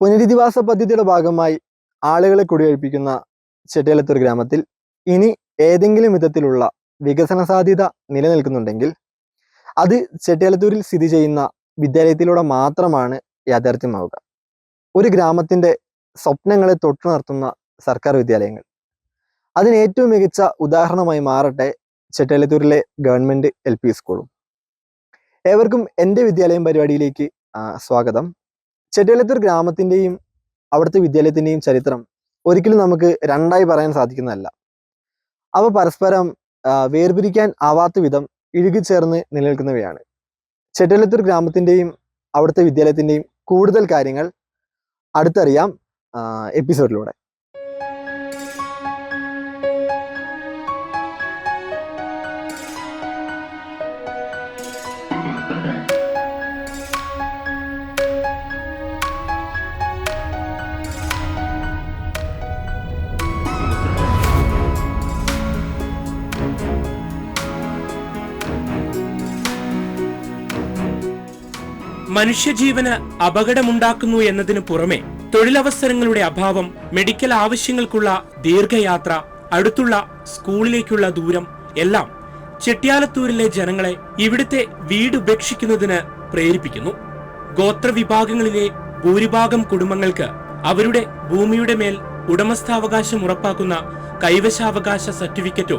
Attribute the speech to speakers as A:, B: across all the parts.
A: പുനരധിവാസ പദ്ധതിയുടെ ഭാഗമായി ആളുകളെ കുടിയൊഴിപ്പിക്കുന്ന ചെട്ടിയാലത്തൂർ ഗ്രാമത്തിൽ ഇനി ഏതെങ്കിലും വിധത്തിലുള്ള വികസന സാധ്യത നിലനിൽക്കുന്നുണ്ടെങ്കിൽ അത് ചെട്ടിയാലത്തൂരിൽ സ്ഥിതി ചെയ്യുന്ന വിദ്യാലയത്തിലൂടെ മാത്രമാണ് യാഥാർത്ഥ്യമാവുക. ഒരു ഗ്രാമത്തിന്റെ സ്വപ്നങ്ങളെ തൊട്ടുണർത്തുന്ന സർക്കാർ വിദ്യാലയങ്ങൾ. അതിന് ഏറ്റവും മികച്ച ഉദാഹരണമായി മാറട്ടെ ചെട്ടിയാലത്തൂരിലെ ഗവൺമെന്റ് എൽ സ്കൂളും. ഏവർക്കും എന്റെ വിദ്യാലയം പരിപാടിയിലേക്ക് സ്വാഗതം. ചെട്ടിയാലത്തൂർ ഗ്രാമത്തിന്റെയും അവിടുത്തെ വിദ്യാലയത്തിന്റെയും ചരിത്രം ഒരിക്കലും നമുക്ക് രണ്ടായി പറയാൻ സാധിക്കുന്നതല്ല. അവ പരസ്പരം വേർപിരിക്കാൻ ആവാത്ത വിധം ഇഴുകിച്ചേർന്ന് നിലനിൽക്കുന്നവയാണ്. ചെട്ടിയാലത്തൂർ ഗ്രാമത്തിന്റെയും അവിടുത്തെ വിദ്യാലയത്തിന്റെയും കൂടുതൽ കാര്യങ്ങൾ അടുത്തറിയാം എപ്പിസോഡിലൂടെ.
B: മനുഷ്യജീവന് അപകടമുണ്ടാക്കുന്നു എന്നതിനു പുറമെ തൊഴിലവസരങ്ങളുടെ അഭാവം മെഡിക്കൽ ആവശ്യങ്ങൾക്കുള്ള ദീർഘയാത്ര അടുത്തുള്ള സ്കൂളിലേക്കുള്ള ദൂരം എല്ലാം ചെട്ടിയാലത്തൂരിലെ ജനങ്ങളെ ഇവിടുത്തെ വീട് ഉപേക്ഷിക്കുന്നതിന് പ്രേരിപ്പിക്കുന്നു. ഗോത്രവിഭാഗങ്ങളിലെ ഭൂരിഭാഗം കുടുംബങ്ങൾക്ക് അവരുടെ ഭൂമിയുടെ മേൽ ഉടമസ്ഥാവകാശം ഉറപ്പാക്കുന്ന കൈവശാവകാശ സർട്ടിഫിക്കറ്റോ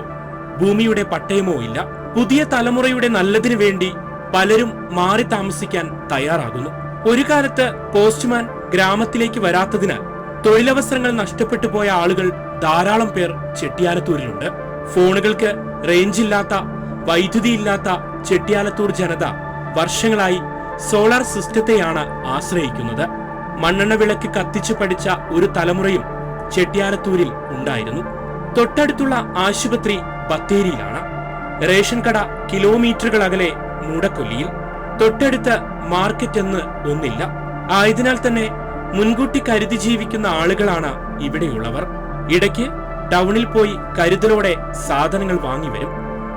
B: ഭൂമിയുടെ പട്ടയമോ ഇല്ല. പുതിയ തലമുറയുടെ നല്ലതിനു വേണ്ടി പലരും മാറി താമസിക്കാൻ തയ്യാറാകുന്നു. ഒരു കാലത്ത് പോസ്റ്റ്മാൻ ഗ്രാമത്തിലേക്ക് വരാത്തതിനാൽ തൊഴിലവസരങ്ങൾ നഷ്ടപ്പെട്ടു പോയ ആളുകൾ ധാരാളം പേർ ചെട്ടിയാലത്തൂരിലുണ്ട്. ഫോണുകൾക്ക് റേഞ്ച് ഇല്ലാത്ത വൈദ്യുതി ഇല്ലാത്ത ചെട്ടിയാലത്തൂർ ജനത വർഷങ്ങളായി സോളാർ സിസ്റ്റത്തെയാണ് ആശ്രയിക്കുന്നത്. മണ്ണെണ്ണ വിളക്ക് കത്തിച്ചു പഠിച്ച ഒരു തലമുറയും ചെട്ടിയാലത്തൂരിൽ ഉണ്ടായിരുന്നു. തൊട്ടടുത്തുള്ള ആശുപത്രി ബത്തേരിയിലാണ്. റേഷൻ കട കിലോമീറ്ററുകൾ അകലെ മൂടക്കൊല്ലിയിൽ തൊട്ടടുത്ത മാർക്കറ്റ് എന്ന് ഒന്നില്ല. ആയതിനാൽ തന്നെ മുൻകൂട്ടി കരുതി ജീവിക്കുന്ന ആളുകളാണ് ഇവിടെയുള്ളവർ. ഇടയ്ക്ക് ടൗണിൽ പോയി കരുതലോടെ സാധനങ്ങൾ വാങ്ങിവരും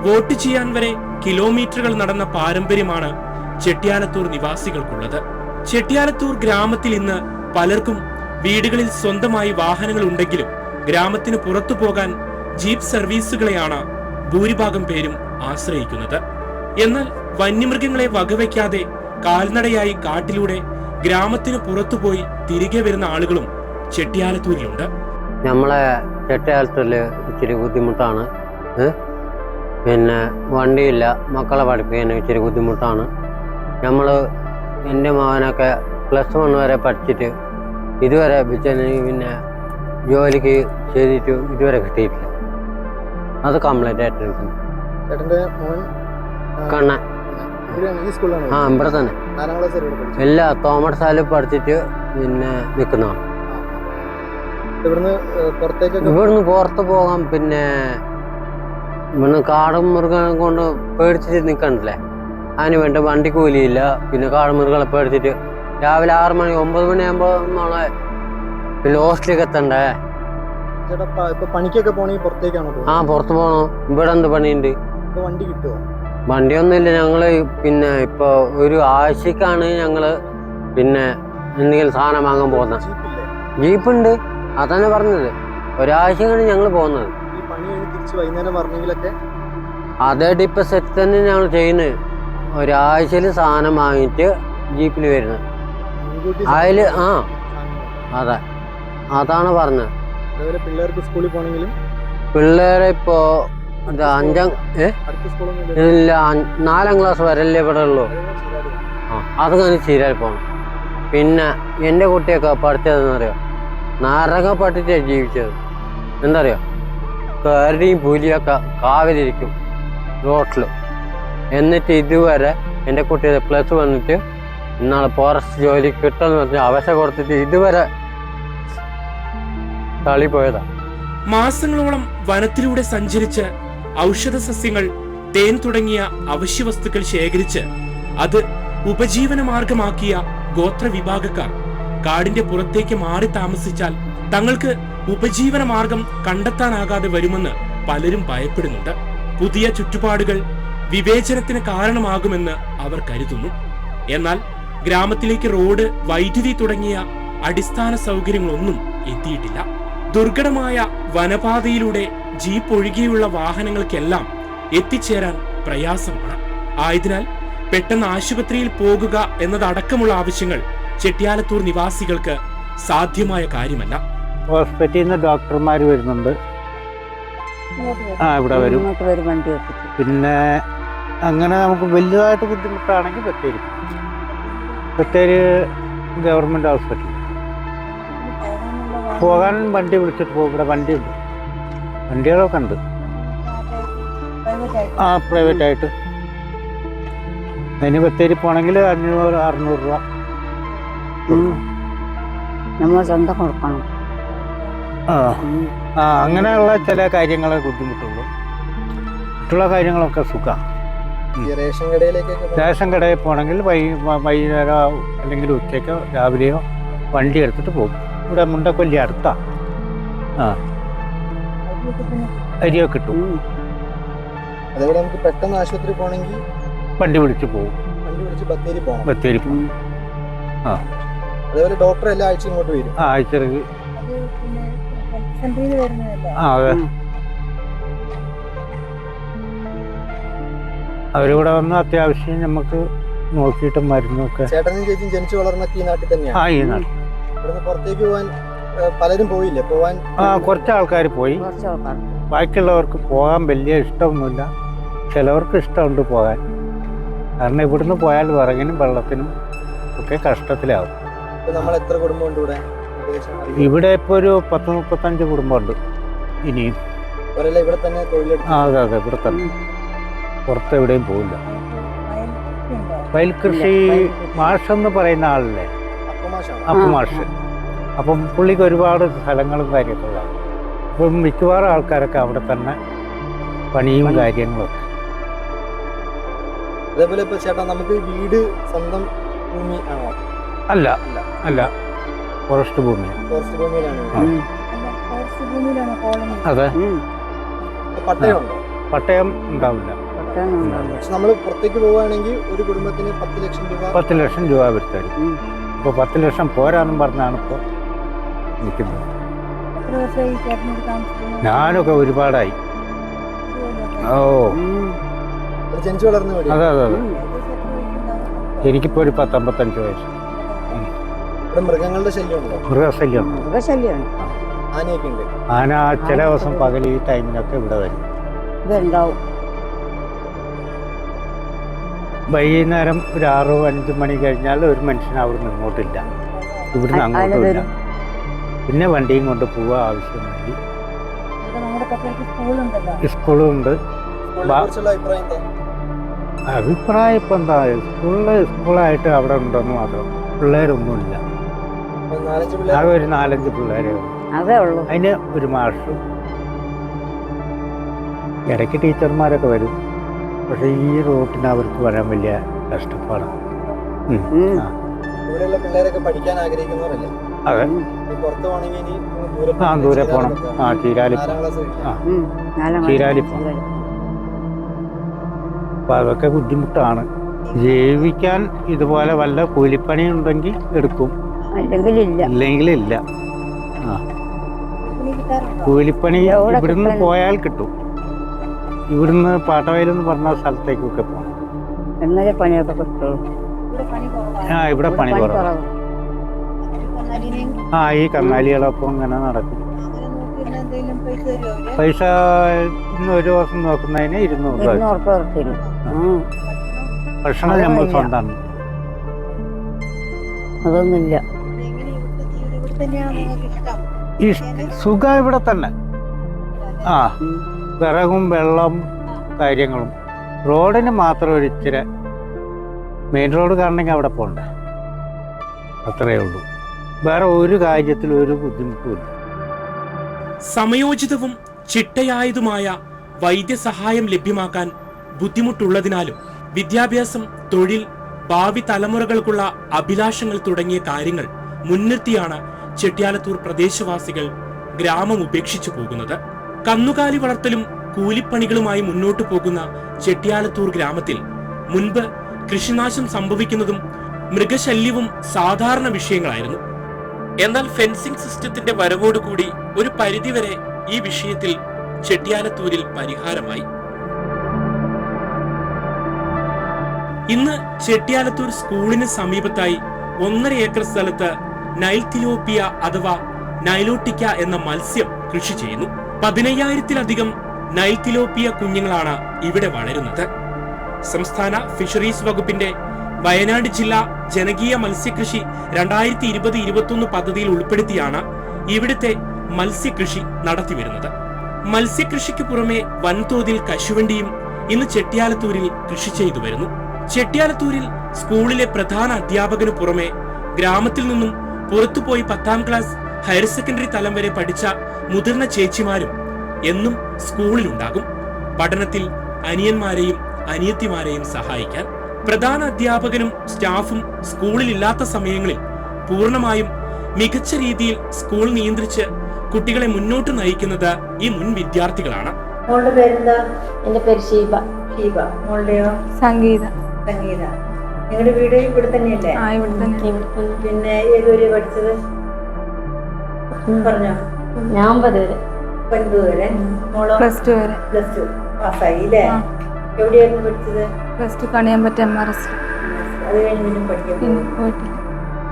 B: വോട്ട് ചെയ്യാൻ വരെ കിലോമീറ്ററുകൾ നടന്ന പാരമ്പര്യമാണ് ചെട്ടിയാലത്തൂർ നിവാസികൾക്കുള്ളത്. ചെട്ടിയാലത്തൂർ ഗ്രാമത്തിൽ ഇന്ന് പലർക്കും വീടുകളിൽ സ്വന്തമായി വാഹനങ്ങൾ ഉണ്ടെങ്കിലും ഗ്രാമത്തിന് പുറത്തു പോകാൻ ജീപ്പ് സർവീസുകളെയാണ് ഭൂരിഭാഗം പേരും ആശ്രയിക്കുന്നത്. എന്നാൽ വന്യമൃഗങ്ങളെ വകവയ്ക്കാതെ കാൽനടയായി കാട്ടിലൂടെ ഗ്രാമത്തിന് പുറത്തുപോയി തിരികെ വരുന്ന ആളുകളും ചെട്ടിയാലത്തൂരിലുണ്ട്.
C: നമ്മളെ ചെട്ടിയാലത്തൂരിൽ ഇച്ചിരി ബുദ്ധിമുട്ടാണ്. പിന്നെ വണ്ടിയില്ല മക്കളെ പഠിപ്പിക്കാൻ ഇച്ചിരി ബുദ്ധിമുട്ടാണ്. നമ്മൾ എന്റെ മകനൊക്കെ പ്ലസ് വൺ വരെ പഠിച്ചിട്ട് ഇതുവരെ പിന്നെ ജോലിക്ക് ചെയ്തിട്ട് ഇതുവരെ കിട്ടിയിട്ടില്ല. അത് കംപ്ലൈന്റ് ആയിട്ട് നിൽക്കുന്നു ആ ഇവിടെ തന്നെ. ഇല്ല തോമസ് സാലിൽ പഠിച്ചിട്ട് പിന്നെ നിൽക്കുന്നതാണ്
A: ഇവിടുന്ന്
C: പുറത്ത് പോകാം പിന്നെ ഇവിടുന്ന് കാടും മൃഗം കൊണ്ട് പേടിച്ചിട്ട് നിൽക്കണ്ടല്ലേ അതിന് വേണ്ട വണ്ടി കൂലിയില്ല. പിന്നെ കാടും മൃഗങ്ങളെ പേടിച്ചിട്ട് രാവിലെ ആറ് മണി ഒമ്പത് മണിയാകുമ്പോൾ നമ്മളെ പിന്നെ ഹോസ്റ്റലിലേക്ക് എത്തണ്ടേ?
A: പണിക്കൊക്കെ പോണെങ്കിൽ പുറത്തേക്കാണോ
C: ആ പുറത്ത് പോകണം ഇവിടെ എന്ത് പണിയുണ്ട്
A: വണ്ടി കിട്ടുമോ
C: വണ്ടിയൊന്നുമില്ല. ഞങ്ങൾ പിന്നെ ഇപ്പോൾ ഒരു ആഴ്ചക്കാണ് ഞങ്ങൾ പിന്നെ എന്തെങ്കിലും സാധനം വാങ്ങാൻ പോകുന്നത്. ജീപ്പുണ്ട്. അതാണ് പറഞ്ഞത്. ഒരാഴ്ചക്കാണ് ഞങ്ങൾ പോകുന്നത്. അതായിട്ട് ഇപ്പൊ സെറ്റ് തന്നെ ഞങ്ങൾ ചെയ്യുന്നത്. ഒരാഴ്ചയിൽ സാധനം വാങ്ങിയിട്ട് ജീപ്പിൽ വരുന്നത്. അതിൽ ആ. അതെ. അതാണ് പറഞ്ഞത്.
A: അതേപോലെ പിള്ളേർക്ക് സ്കൂളിൽ പോകണമെങ്കിലും?
C: പിള്ളേരെ ഇപ്പോ അഞ്ചാം ഏ? ഇല്ല. നാലാം ക്ലാസ് വരല്ലേ ഇവിടെ ഉള്ളൂ ആ അത് കഴിഞ്ഞ് ചീരായി പോകണം പിന്നെ എന്റെ കുട്ടിയൊക്കെ പഠിച്ചതെന്നറിയോ പട്ടിട്ടാണ് ജീവിച്ചത്. എന്തറിയോ? കരടിയും പുലിയൊക്കെ കാവലിരിക്കും റോട്ടിൽ എന്നിട്ട് ഇതുവരെ എന്റെ കുട്ടിയുടെ പ്ലസ് വന്നിട്ട് ഇന്നാളെ ഫോറസ്റ്റ് ജോലി കിട്ടുമെന്ന് പറഞ്ഞ് അവശ കൊടുത്തിട്ട് ഇതുവരെ തളി പോയതാ
B: മാസങ്ങളോളം വനത്തിലൂടെ സഞ്ചരിച്ച് ഔഷധ സസ്യങ്ങൾ തേൻ തുടങ്ങിയ അവശ്യവസ്തുക്കൾ ശേഖരിച്ച് അത് ഉപജീവന മാർഗമാക്കിയ ഗോത്ര വിഭാഗക്കാർ കാടിന്റെ പുറത്തേക്ക് മാറി താമസിച്ചാൽ തങ്ങൾക്ക് ഉപജീവന മാർഗം കണ്ടെത്താനാകാതെ വരുമെന്ന് പലരും ഭയപ്പെടുന്നുണ്ട്. പുതിയ ചുറ്റുപാടുകൾ വിവേചനത്തിന് കാരണമാകുമെന്ന് അവർ കരുതുന്നു. എന്നാൽ ഗ്രാമത്തിലേക്ക് റോഡ് വൈദ്യുതി തുടങ്ങിയ അടിസ്ഥാന സൗകര്യങ്ങളൊന്നും എത്തിയിട്ടില്ല. ദുർഘടമായ വനപാതയിലൂടെ ജീപ്പ് ഒഴികെയുള്ള വാഹനങ്ങൾക്കെല്ലാം എത്തിച്ചേരാൻ പ്രയാസമാണ്. ആയതിനാൽ പെട്ടെന്ന് ആശുപത്രിയിൽ പോകുക എന്നതടക്കമുള്ള ആവശ്യങ്ങൾ ചെട്ടിയാലത്തൂർ നിവാസികൾക്ക് സാധ്യമായ കാര്യമല്ല.
D: ഹോസ്പിറ്റലിൽ നിന്ന് ഡോക്ടർമാർ വരുന്നുണ്ട്. ആ ഇവിടെ വരും. പിന്നെ അങ്ങനെ നമുക്ക് വലുതായിട്ട് ബുദ്ധിമുട്ടാണെങ്കിൽ ബത്തേരി. ബത്തേരി ഗവൺമെന്റ് ഹോസ്പിറ്റൽ പോകാൻ വണ്ടി വിളിച്ചിട്ട് പോകും. ഇവിടെ വണ്ടിയുണ്ട്. വണ്ടികളൊക്കെ ഉണ്ട്. ആ പ്രൈവറ്റ് ആയിട്ട് അതിന് ബത്തേരി പോണെങ്കിൽ അഞ്ഞൂറ് അറുന്നൂറ് രൂപ
E: നമ്മൾ സ്വന്തം കൊടുക്കണം.
D: ആ ആ അങ്ങനെയുള്ള ചില കാര്യങ്ങളെ ബുദ്ധിമുട്ടുള്ളൂ. മറ്റുള്ള കാര്യങ്ങളൊക്കെ സുഖമാണ്
A: ഈ റേഷൻ
D: റേഷൻ കടയിൽ പോകണമെങ്കിൽ വൈ വൈകുന്നേരം അല്ലെങ്കിൽ ഉച്ചയ്ക്കോ രാവിലെയോ വണ്ടി എടുത്തിട്ട് പോകും. ഇവിടെ മുണ്ടക്കൊല്ലി അടുത്താണ് ആ. അരിയൊക്കെ കിട്ടും
A: അതേപോലെ നമുക്ക് പെട്ടെന്ന് ആശുപത്രി പോകണമെങ്കിൽ
D: വണ്ടി വിളിച്ച് പോകും
A: വണ്ടി വിളിച്ച് ബത്തേരി പോകണം.
D: ബത്തേരി പോകും
A: അതേപോലെ ഡോക്ടർ എല്ലാ ആഴ്ച ഇങ്ങോട്ട് വരും.
D: ആ
E: ആഴ്ച
D: ആ അതെ. അവരിവിടെ വന്ന് അത്യാവശ്യം നമുക്ക് നോക്കിയിട്ട് മരുന്നൊക്കെ
A: ചേട്ടനും ചേച്ചിയും ജനിച്ചു വളർന്നൊക്കെ ഈ നാട്ടിൽ
D: ആ
A: തന്നെയാണ്
D: ഈ നാട്ടിൽ.
A: പുറത്തേക്ക് പോകാൻ പലരും പോയില്ലേ? പോവാൻ
D: ആ കുറച്ച് ആൾക്കാർ പോയി.
E: കുറച്ച് ആൾക്കാർ
D: ബാക്കിയുള്ളവർക്ക് പോകാൻ വലിയ ഇഷ്ടമൊന്നുമില്ല. ചിലവർക്ക് ഇഷ്ടമുണ്ട് പോകാൻ. കാരണം ഇവിടുന്ന് പോയാൽ വിറകിനും വെള്ളത്തിനും ഒക്കെ കഷ്ടത്തിലാവും.
A: ഇപ്പൊ നമ്മൾ എത്ര കുടുംബമുണ്ട് ഇവിടെ?
D: ഇവിടെ ഇപ്പോൾ ഒരു പത്ത് മുപ്പത്തഞ്ച് കുടുംബമുണ്ട്. ഇനിയും
A: ഇവിടെ തന്നെ
D: ആ അതെ അതെ ഇവിടെ തന്നെ. പുറത്ത് എവിടെയും പോകില്ല വയൽ കൃഷി മാഷെന്ന് പറയുന്ന ആളല്ലേ?
A: അപ്പമാശാണ്
D: അപ്പം പുള്ളിക്ക് ഒരുപാട് സ്ഥലങ്ങളും കാര്യമൊക്കെ ഉള്ളതാണ് അപ്പം മിക്കവാറും ആൾക്കാരൊക്കെ അവിടെ തന്നെ പണിയും കാര്യങ്ങളും
A: അതേപോലെ ഇപ്പൊ ചേട്ടാ നമുക്ക് വീട് സ്വന്തം ഭൂമി ആണോ?
D: അല്ല
A: അല്ല.
D: അല്ല. ഫോറസ്റ്റ് ഭൂമി.
A: ഫോറസ്റ്റ് ഭൂമിയിലാണ്.
D: അതെ.
A: പട്ടയം പട്ടയമുണ്ടോ?
D: പട്ടയം ഉണ്ടാവില്ല.
A: നമ്മൾ പുറത്തേക്ക് പോവുകയാണെങ്കിൽ ഒരു കുടുംബത്തിന് പത്ത് ലക്ഷം രൂപ
D: പത്ത് ലക്ഷം രൂപ വരുത്തരും
E: ഇപ്പൊ
D: ഇപ്പോൾ പത്ത് ലക്ഷം പോരാന്നും പറഞ്ഞാണ് ഇപ്പോൾ നിൽക്കുന്നത് ഞാനൊക്കെ ഒരുപാടായി. ഓ.
A: ജനിച്ചു വളർന്ന
D: അതെ അതെ അതെ. എനിക്കിപ്പോൾ ഒരു പത്തമ്പത്തഞ്ച് വയസ്സ്.
A: ഇവിടെ മൃഗങ്ങളുടെ ശല്യം ഉണ്ടോ
D: മൃഗശല്യം
E: മൃഗശല്യമാണ്.
A: ആനയൊക്കെ ഉണ്ട്.
D: ആന ചില ദിവസം പകൽ ഈ ടൈമിനൊക്കെ ഇവിടെ വരും.
E: ഇതുണ്ടാവും.
D: വൈകുന്നേരം ഒരു ആറോ അഞ്ചു മണി കഴിഞ്ഞാൽ ഒരു മനുഷ്യൻ അവിടെ ഇങ്ങോട്ടില്ല. ഇവിടുന്ന്
E: ആ-
D: പിന്നെ വണ്ടിയും കൊണ്ട് പോവുക ആവശ്യമായി
A: സ്കൂളുണ്ട്. അഭിപ്രായം
D: ഇപ്പം എന്താ സ്കൂളിൽ സ്കൂളായിട്ട് അവിടെ ഉണ്ടെന്ന് മാത്രം. പിള്ളേരൊന്നുമില്ല. ആകെ ഒരു നാലഞ്ച് പിള്ളേരെ ഉള്ളൂ.
E: അതേ ഉള്ളൂ.
D: അതിന് ഒരു മാഷും. ഇടയ്ക്ക് ടീച്ചർമാരൊക്കെ വരും. പക്ഷെ ഈ റൂട്ടിന് അവർക്ക് വരാൻ വലിയ കഷ്ടപ്പാടാണ്.
A: ഇവിടെയുള്ള പിള്ളേരൊക്കെ പഠിക്കാൻ ആഗ്രഹിക്കുന്നവരല്ലേ?
D: അതെ. ആ ദൂരെ പോകണം. ആ ചീരാലി ആ. ചീരാലി പോണം. അപ്പം അതൊക്കെ ബുദ്ധിമുട്ടാണ്. ജീവിക്കാൻ ഇതുപോലെ വല്ല കൂലിപ്പണി ഉണ്ടെങ്കിൽ എടുക്കും.
E: അല്ലെങ്കിൽ ഇല്ല
D: ഇല്ലെങ്കിൽ ഇല്ല ആ. കൂലിപ്പണി ഇവിടുന്ന് പോയാൽ കിട്ടും. ഇവിടുന്ന് പാട്ടവയലെന്ന് പറഞ്ഞ സ്ഥലത്തേക്കൊക്കെ പോകണം
E: എന്നാലേ പണിയൊക്കെ കിട്ടുള്ളൂ
D: ആ ഇവിടെ പണി കുറവ്.
E: കുറവ്.
D: ആ ഈ കന്നാലികളൊപ്പം ഇങ്ങനെ നടക്കും. പൈസ ഇന്ന് ഒരു ദിവസം നോക്കുന്നതിന് ഇരുന്നൂറ്. ഭക്ഷണം നമ്മൾ. സ്വന്തമാണ്
E: അതൊന്നുമില്ല.
D: സുഖ ഇവിടെ തന്നെ. ആ. വിറകും വെള്ളം കാര്യങ്ങളും. റോഡിന് മാത്രം ഒരു ഇച്ചിരി മെയിൻ റോഡ് കാണണമെങ്കിൽ അവിടെ പോകണ്ടേ അത്രയേ ഉള്ളൂ. വേറെ ഒരു കാര്യത്തിലും ഒരു ബുദ്ധിമുട്ടുമില്ല.
B: സമയോചിതവും ചിട്ടയായതുമായ വൈദ്യസഹായം ലഭ്യമാക്കാൻ ബുദ്ധിമുട്ടുള്ളതിനാലും വിദ്യാഭ്യാസം തൊഴിൽ ഭാവി തലമുറകൾക്കുള്ള അഭിലാഷങ്ങൾ തുടങ്ങിയ കാര്യങ്ങൾ മുൻനിർത്തിയാണ് ചെട്ടിയാലത്തൂർ പ്രദേശവാസികൾ ഗ്രാമം ഉപേക്ഷിച്ചു പോകുന്നത്. കന്നുകാലി വളർത്തലും കൂലിപ്പണികളുമായി മുന്നോട്ടു പോകുന്ന ചെട്ടിയാലത്തൂർ ഗ്രാമത്തിൽ മുൻപ് കൃഷിനാശം സംഭവിക്കുന്നതും മൃഗശല്യവും സാധാരണ വിഷയങ്ങളായിരുന്നു. എന്നാൽ ഫെൻസിംഗ് സിസ്റ്റത്തിന്റെ വരവോടുകൂടി ഒരു പരിധിവരെ ഈ വിഷയത്തിൽ ചെട്ടിയാലത്തൂരിൽ പരിഹാരമായി. ഇന്ന് ചെട്ടിയാലത്തൂർ സ്കൂളിന് സമീപത്തായി ഒന്നര ഏക്കർ സ്ഥലത്ത് നൈൽ തിലോപ്പിയ അഥവാ നൈലോട്ടിക്ക എന്ന മത്സ്യം കൃഷി ചെയ്യുന്നു. പതിനയ്യായിരത്തിലധികം നൈൽ തിലോപ്പിയ കുഞ്ഞുങ്ങളാണ് ഇവിടെ വളരുന്നത്. സംസ്ഥാന ഫിഷറീസ് വകുപ്പിന്റെ വയനാട് ജില്ലാ ജനകീയ മത്സ്യകൃഷി രണ്ടായിരത്തി ഇരുപത് ഇരുപത്തൊന്ന് പദ്ധതിയിൽ ഉൾപ്പെടുത്തിയാണ് ഇവിടുത്തെ മത്സ്യകൃഷി നടത്തിവരുന്നത്. മത്സ്യകൃഷിക്ക് പുറമെ വൻതോതിൽ കശുവണ്ടിയും ഇന്ന് ചെട്ടിയാലത്തൂരിൽ കൃഷി ചെയ്തു വരുന്നു. ചെട്ടിയാലത്തൂരിൽ സ്കൂളിലെ പ്രധാന അധ്യാപകന് പുറമെ ഗ്രാമത്തിൽ നിന്നും പുറത്തുപോയി പത്താം ക്ലാസ് ഹയർ സെക്കൻഡറി തലം വരെ പഠിച്ച മുതിർന്ന ചേച്ചിമാരും എന്നും സ്കൂളിലുണ്ടാകും. പഠനത്തിൽ അനിയന്മാരെയും അനിയത്തിമാരെയും സഹായിക്കാൻ പ്രധാന അധ്യാപകനും സ്റ്റാഫും സ്കൂളിൽ ഇല്ലാത്ത സമയങ്ങളിൽ പൂർണമായും മികച്ച രീതിയിൽ സ്കൂൾ നിയന്ത്രിച്ച് കുട്ടികളെ മുന്നോട്ട് നയിക്കുന്നത് ഈ മുൻ വിദ്യാർത്ഥികളാണ്.
F: മോളുടെ പേരെന്താ?
G: എന്റെ പേര് ഷീബ.
F: ഷീബ. മോളുടെയോ?
H: സംഗീത.
F: സംഗീത. നിങ്ങളുടെ വീട് ഇവിടെ തന്നെയല്ലേ?
H: ആ ഏത്
G: വരെ
F: പിന്നെ ഏതുവരെ പഠിച്ചത്? പറഞ്ഞോ.
G: ഞാൻ ഒമ്പത് വരെ.
F: ഒൻപത് വരെ. മോളോ?
H: പ്ലസ് ടു വരെ.
F: Plus two. പാസ്സായി അല്ലേ. എവിടെയായിരുന്നു പഠിച്ചത്?
H: പ്ലസ് ടു കണിയാൻ പറ്റും എം ആർ എസ്
F: അത് കഴിഞ്ഞ് പിന്നെ പഠിക്കാൻ
H: പിന്നെ പോയിട്ടില്ല.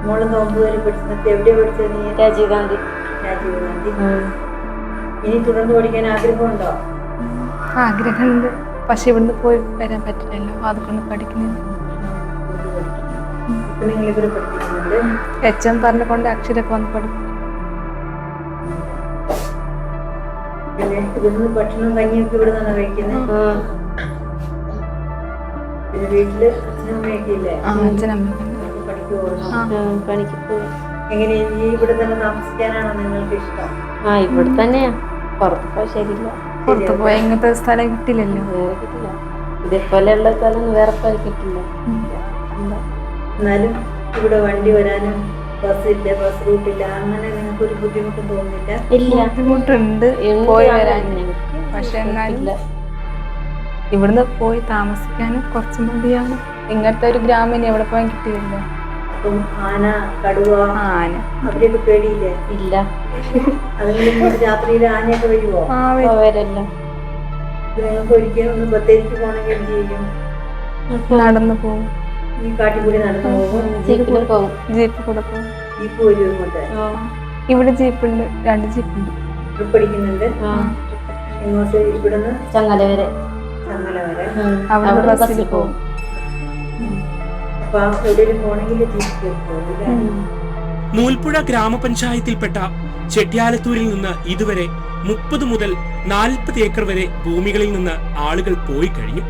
F: മോൾ നോമ്പ് വരെ പഠിച്ചത് എവിടെ പഠിച്ചത് നീ?
G: രാജീവ് ഗാന്ധി.
F: രാജീവ് ഗാന്ധി. ഇനി തുടർന്ന് പഠിക്കാൻ ആഗ്രഹമുണ്ടോ?
H: ആഗ്രഹമുണ്ട്. പക്ഷെ ഇവിടുന്ന് പോയി വരാൻ പറ്റില്ലല്ലോ. അതുകൊണ്ട് പഠിക്കുന്നില്ല
F: ഇപ്പൊ നിങ്ങൾ ഇവിടെ പഠിപ്പിക്കുന്നുണ്ട്.
H: എച്ച് എം പറഞ്ഞുകൊണ്ട് അക്ഷരമൊക്കെ വന്ന് പഠിക്കും
F: പിന്നെ ഇവിടുന്ന് ഭക്ഷണം കഞ്ഞിയൊക്കെ ഇവിടെ നിന്നാണ് കഴിക്കുന്നത് വീട്ടിൽ അച്ഛനും അമ്മയൊക്കെ ഇല്ലേ
H: ആ അച്ഛനമ്മ
F: പഠിക്കു പോകുന്നു
G: പണിക്ക് പോയി
F: എങ്ങനെ ഈ ഇവിടെ തന്നെ താമസിക്കാനാണോ നിങ്ങൾക്ക് ഇഷ്ടം?
G: ആ ഇവിടെ തന്നെയാ. പുറത്ത് പോയി ശരിയില്ല.
H: പുറത്ത് പോയ ഇങ്ങനത്തെ സ്ഥലം കിട്ടില്ലല്ലോ.
G: വേറെ കിട്ടില്ല. ഇതേപോലെയുള്ള സ്ഥലം വേറെ പോയി കിട്ടില്ല.
F: എന്നാലും ഇവിടെ വണ്ടി വരാനും ബസ്സില്ല ബസ് റൂട്ടില്ല അങ്ങനെ നിങ്ങൾക്ക് ഒരു ബുദ്ധിമുട്ടും തോന്നില്ല?
G: ഇല്ല.
H: ബുദ്ധിമുട്ടുണ്ട് പോയി വരാൻ പക്ഷെ എന്നാലും
G: ഇല്ല.
H: ഇവിടുന്ന് പോയി താമസിക്കാനും കുറച്ച് മതിയാണ് ഇങ്ങനത്തെ ഒരു ഗ്രാമീണ എവിടെ പോയാൽ കിട്ടിയില്ല.
F: അപ്പം ആന കടുവ
H: ആന.
F: അവരെയൊക്കെ പേടിയില്ലേ?
G: ഇല്ല.
F: അതുകൊണ്ട് രാത്രിയിൽ ആനയൊക്കെ വരുമോ
H: ആ വരും.
G: പോവരല്ല.
F: ഇത് നിങ്ങൾക്ക് ഒരിക്കലും ഒന്ന് ബത്തേരിക്ക് പോകണമെങ്കിൽ എന്ത് ചെയ്യും?
H: നടന്നു പോകും.
F: ഈ കാട്ടിൽ കൂടി നടന്നു പോകും.
G: പോകും.
H: ജീപ്പ് കൂടെ പോകും.
F: ജീപ്പ് വരും ഇങ്ങോട്ട്.
H: ഇവിടെ ജീപ്പുണ്ട്. രണ്ട് ജീപ്പുണ്ട്.
F: ഇവിടെ പഠിക്കുന്നുണ്ട്
G: ആ.
F: ഇങ്ങോട്ട് ഇവിടുന്ന്
G: ചങ്ങല വരെ.
F: ചങ്ങല വരെ
H: അവിടെ ബസ്സിൽ പോകും.
F: അപ്പൊ എവിടെയും പോകും?
B: നൂൽപ്പുഴ ഗ്രാമപഞ്ചായത്തിൽപ്പെട്ട ചെട്ടിയാലത്തൂരിൽ നിന്ന് ഇതുവരെ മുപ്പത് മുതൽ നാൽപ്പത് ഏക്കർ വരെ ഭൂമികളിൽ നിന്ന് ആളുകൾ പോയി കഴിഞ്ഞു.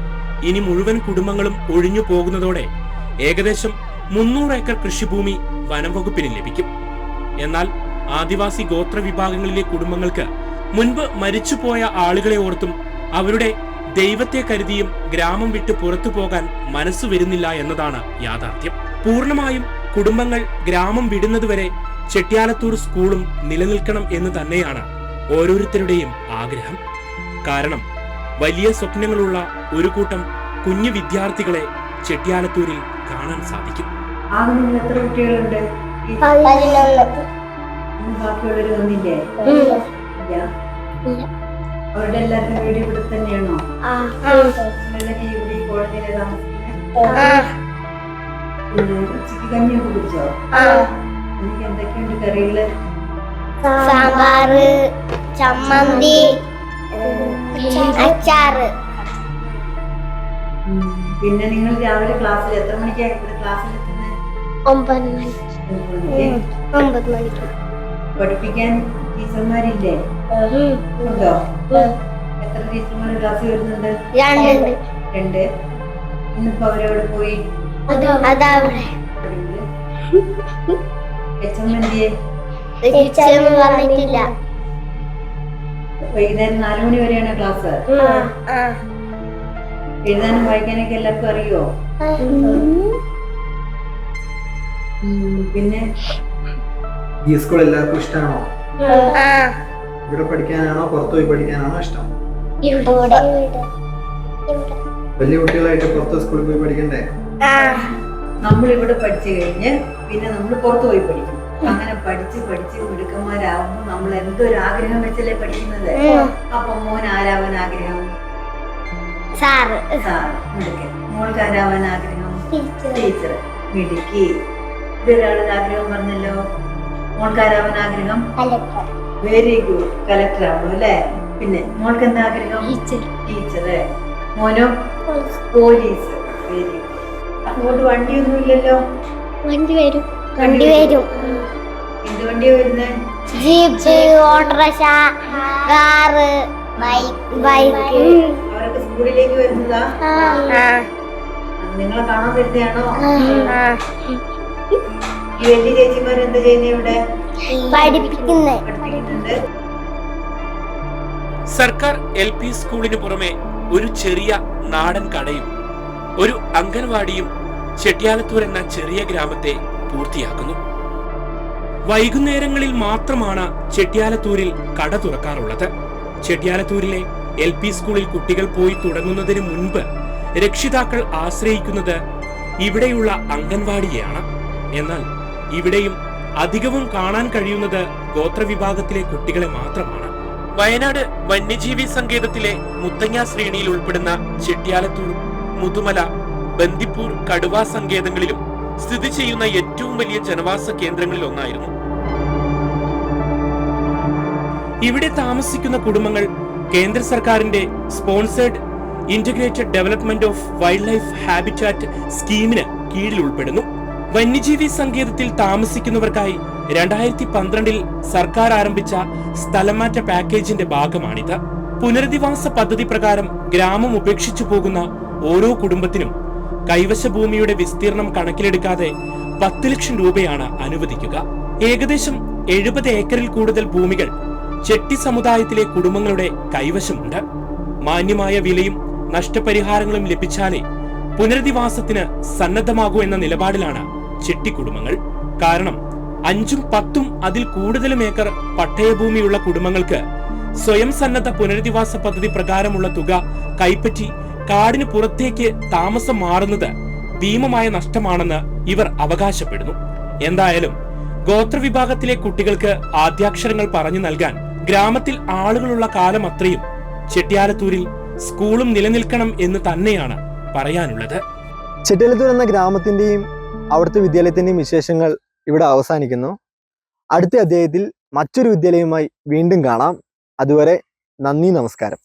B: ഇനി മുഴുവൻ കുടുംബങ്ങളും ഒഴിഞ്ഞു പോകുന്നതോടെ ഏകദേശം മുന്നൂറ് ഏക്കർ കൃഷിഭൂമി വനം വകുപ്പിന് ലഭിക്കും. എന്നാൽ ആദിവാസി ഗോത്ര വിഭാഗങ്ങളിലെ കുടുംബങ്ങൾക്ക് മുൻപ് മരിച്ചുപോയ ആളുകളെ ഓർത്തും അവരുടെ ദൈവത്തെ കരുതിയും ഗ്രാമം വിട്ട് പുറത്തു പോകാൻ മനസ്സു വരുന്നില്ല എന്നതാണ് യാഥാർത്ഥ്യം. പൂർണമായും കുടുംബങ്ങൾ ഗ്രാമം വിടുന്നതുവരെ ചെട്ടിയാലത്തൂർ സ്കൂളും നിലനിൽക്കണം എന്ന് തന്നെയാണ് ഓരോരുത്തരുടെയും ആഗ്രഹം. കാരണം വലിയ സ്വപ്നങ്ങളുള്ള ഒരു കൂട്ടം കുഞ്ഞു വിദ്യാർത്ഥികളെ ചെട്ടിയാലത്തൂരിൽ കാണാൻ സാധിക്കും.
F: എത്ര കുട്ടികളുണ്ട്? ബാക്കിയുള്ളവർ വന്നില്ലേ? അവരുടെ എല്ലാവർക്കും വീട് ഇവിടെ തന്നെയാണോ? നിങ്ങളെല്ലാവരും ഇവിടെ ഈ കോളേജിലെ താമസിക്കുന്നത്? ഉച്ചയ്ക്ക് കഞ്ഞിയൊക്കെ കുടിച്ചോ? എനിക്ക് എന്തൊക്കെയുണ്ട് കറികൾ?
I: സാമ്പാറ് ചമ്മന്തി അച്ചാറ്.
F: പിന്നെ നിങ്ങൾ രാവിലെ ക്ലാസ്സിൽ എത്ര മണിക്കാണ് ഇവിടെ ക്ലാസ്സിൽ എത്തുന്നത്
I: ഒമ്പത് മണി. ഒമ്പത് മണിക്ക്.
F: പഠിപ്പിക്കാൻ ടീച്ചർമാരില്ലേ? ഉണ്ടോ? എത്ര ടീച്ചർമാർ ക്ലാസ് വരുന്നുണ്ട്?
I: രണ്ടുണ്ട്
F: രണ്ട്. ഇന്നിപ്പോ അവരവിടെ പോയി?
I: വന്നിട്ടില്ല
F: വൈകുന്നേരം നാലു മണി വരെയാണ് ക്ലാസ്
I: ആ.
F: എഴുതാനും വായിക്കാനൊക്കെ എല്ലാവർക്കും അറിയോ? പിന്നെ?
A: ഈ സ്കൂൾ എല്ലാവർക്കും ഇഷ്ടമാണോ
I: ആ.
A: ഇവിടെ പഠിക്കാനാണോ പുറത്തു പോയി പഠിക്കാനാണോ ഇഷ്ടം? വലിയ കുട്ടികളായിട്ട് പുറത്ത് സ്കൂളിൽ പോയി പഠിക്കണ്ടേ?
I: ആ.
F: നമ്മൾ ഇവിടെ പഠിച്ചു കഴിഞ്ഞ് പിന്നെ നമ്മൾ പുറത്തു പോയി പഠിക്കും. അങ്ങനെ പഠിച്ച് പഠിച്ച് മിടുക്കന്മാരാകുമ്പോൾ നമ്മൾ എന്തൊരു ആഗ്രഹം വെച്ചല്ലേ പഠിക്കുന്നത്? അപ്പൊ മോൻ ആരാവാൻ ആഗ്രഹം?
I: സാറ്.
F: സാറ്. മിടുക്കൻ. മോൾക്ക് ആരാവാൻ ആഗ്രഹം?
I: ടീച്ചർ.
F: ടീച്ചർ. മിടുക്കി. ഇതൊരാളുടെ ആഗ്രഹം പറഞ്ഞല്ലോ. മോൾക്ക് ആരാവാൻ ആഗ്രഹം? വെരി ഗുഡ് കലക്ടർ ആവണം അല്ലേ? പിന്നെ മോൾക്ക് എന്താ ആഗ്രഹം?
I: ടീച്ചർ
F: ടീച്ചർ മോനോ? പോലീസ് വെരി അങ്ങോട്ട് വണ്ടിയൊന്നും ഇല്ലല്ലോ?
I: വണ്ടി വരും. വണ്ടി വരും.
F: എന്ത് വണ്ടിയാ വരുന്നേ?
I: ജീപ്പ് ഓട്ടോറിക്ഷ കാറ് ബൈക്ക്
F: അവരൊക്കെ സ്കൂളിലേക്ക് വരുന്നതാ? നിങ്ങളെ കാണാൻ വരുന്നതാണോ? ഈ വലിയ ചേച്ചിമാർ എന്താ ചെയ്യുന്ന ഇവിടെ?
I: പഠിപ്പിക്കുന്നത്
B: സർക്കാർ എൽ പി സ്കൂളിന് പുറമെ ഒരു ചെറിയ നാടൻ കടയും ഒരു അംഗൻവാടിയും ചെട്ടിയാലത്തൂർ എന്ന ചെറിയ ഗ്രാമത്തെ പൂർത്തിയാക്കുന്നു. വൈകുന്നേരങ്ങളിൽ മാത്രമാണ് ചെട്ടിയാലത്തൂരിൽ കട തുറക്കാറുള്ളത്. ചെട്ടിയാലത്തൂരിലെ എൽ പി സ്കൂളിൽ കുട്ടികൾ പോയി തുടങ്ങുന്നതിന് മുൻപ് രക്ഷിതാക്കൾ ആശ്രയിക്കുന്നത് ഇവിടെയുള്ള അംഗൻവാടിയെയാണ്. എന്നാൽ ഇവിടെയും അധികവും കാണാൻ കഴിയുന്നത് ഗോത്രവിഭാഗത്തിലെ കുട്ടികളെ മാത്രമാണ്. വയനാട് വന്യജീവി സങ്കേതത്തിലെ മുത്തങ്ങ ശ്രേണിയിൽ ഉൾപ്പെടുന്ന ചെട്ടിയാലത്തൂർ മുതുമല ബന്ദിപ്പൂർ കടുവ സങ്കേതങ്ങളിലും സ്ഥിതി ചെയ്യുന്ന ഏറ്റവും വലിയ ജനവാസ കേന്ദ്രങ്ങളിൽ ഒന്നായിരുന്നു. ഇവിടെ താമസിക്കുന്ന കുടുംബങ്ങൾ കേന്ദ്ര സർക്കാരിന്റെ sponsored integrated development of wildlife habitat സ്കീമിന് കീഴിൽ ഉൾപ്പെടുന്നു. വന്യജീവി സങ്കേതത്തിൽ താമസിക്കുന്നവർക്കായി രണ്ടായിരത്തി പന്ത്രണ്ടിൽ സർക്കാർ ആരംഭിച്ച സ്ഥലമാറ്റ പാക്കേജിന്റെ ഭാഗമാണിത്. പുനരധിവാസ പദ്ധതി പ്രകാരം ഗ്രാമം ഉപേക്ഷിച്ചു പോകുന്ന ഓരോ കുടുംബത്തിനും കൈവശ ഭൂമിയുടെ വിസ്തീർണം കണക്കിലെടുക്കാതെ പത്ത് ലക്ഷം രൂപയാണ് അനുവദിക്കുക. ഏകദേശം എഴുപത് ഏക്കറിൽ കൂടുതൽ ഭൂമികൾ ചെട്ടി സമുദായത്തിലെ കുടുംബങ്ങളുടെ കൈവശമുണ്ട്. മാന്യമായ വിലയും നഷ്ടപരിഹാരങ്ങളും ലഭിച്ചാലേ പുനരധിവാസത്തിന് സന്നദ്ധമാകൂ എന്ന നിലപാടിലാണ് ചെട്ടി കുടുംബങ്ങൾ കാരണം അഞ്ചും പത്തും അതിൽ കൂടുതലും ഏക്കർ പട്ടയഭൂമിയുള്ള കുടുംബങ്ങൾക്ക് സ്വയം സന്നദ്ധ പുനരധിവാസ പദ്ധതി പ്രകാരമുള്ള തുക കൈപ്പറ്റി കാടിന് പുറത്തേക്ക് താമസം മാറുന്നത് ഭീമമായ നഷ്ടമാണെന്ന് ഇവർ അവകാശപ്പെടുന്നു. എന്തായാലും ഗോത്രവിഭാഗത്തിലെ കുട്ടികൾക്ക് ആദ്യാക്ഷരങ്ങൾ പറഞ്ഞു നൽകാൻ ഗ്രാമത്തിൽ ആളുകളുള്ള കാലം അത്രയും ചെട്ടിയാലത്തൂരിൽ സ്കൂളും നിലനിൽക്കണം എന്ന് തന്നെയാണ് പറയാനുള്ളത്.
A: ചെട്ടിയാലത്തൂർ എന്ന ഗ്രാമത്തിന്റെയും അവിടുത്തെ വിദ്യാലയത്തിന്റെയും വിശേഷങ്ങൾ ഇവിടെ അവസാനിക്കുന്നു. അടുത്ത അധ്യായത്തിൽ മറ്റൊരു വിദ്യാലയവുമായി വീണ്ടും കാണാം. അതുവരെ നന്ദി നമസ്കാരം.